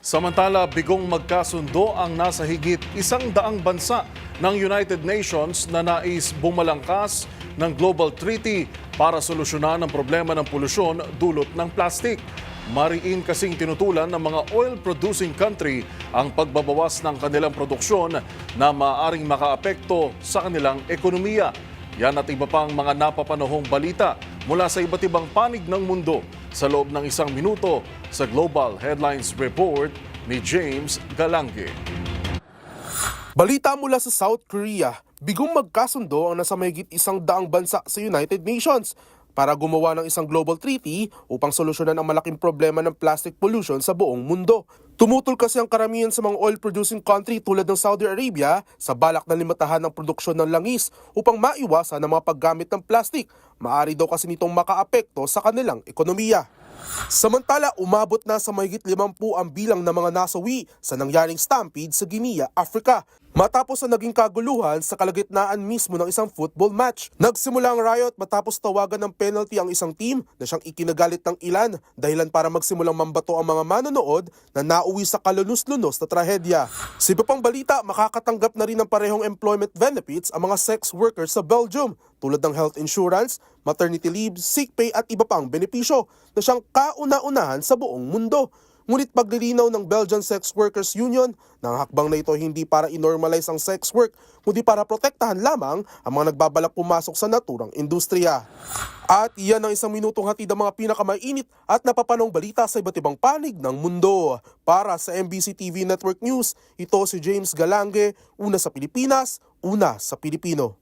Samantala, bigong magkasundo ang nasa higit isang daang bansa ng United Nations na nais bumalangkas ng Global Treaty para solusyonan ang problema ng polusyon dulot ng plastic. Mariin kasing tinutulan ng mga oil-producing country ang pagbabawas ng kanilang produksyon na maaaring makaapekto sa kanilang ekonomiya. Yan at iba pang mga napapanahong balita mula sa iba't ibang panig ng mundo sa loob ng isang minuto sa Global Headlines Report ni James Galange. Balita mula sa South Korea, bigong magkasundo ang nasa mahigit isang daang bansa sa United Nations para gumawa ng isang global treaty upang solusyonan ang malaking problema ng plastic pollution sa buong mundo. Tumutol kasi ang karamihan sa mga oil-producing country tulad ng Saudi Arabia sa balak na limitahan ang produksyon ng langis upang maiwasan ang mga paggamit ng plastic. Maari daw kasi nitong makaapekto sa kanilang ekonomiya. Samantala, umabot na sa mahigit 50 ang bilang ng mga nasawi sa nangyaring stampede sa Guinea, Africa. Matapos ang naging kaguluhan sa kalagitnaan mismo ng isang football match. Nagsimula ang riot matapos tawagan ng penalty ang isang team na siyang ikinagalit ng ilan dahilan para magsimulang mambato ang mga manonood na nauwi sa kalunos-lunos na trahedya. Sa iba pang balita, makakatanggap na rin ng parehong employment benefits ang mga sex workers sa Belgium tulad ng health insurance, maternity leave, sick pay at iba pang benepisyo na siyang kauna-unahan sa buong mundo. Ngunit paglilinaw ng Belgian Sex Workers Union na ang hakbang na ito hindi para inormalize ang sex work, kundi para protektahan lamang ang mga nagbabalak pumasok sa naturang industriya. At iyan ang isang minutong hatid ang mga pinakamainit at napapanong balita sa iba't ibang panig ng mundo. Para sa MBC TV Network News, ito si James Galange, una sa Pilipinas, una sa Pilipino.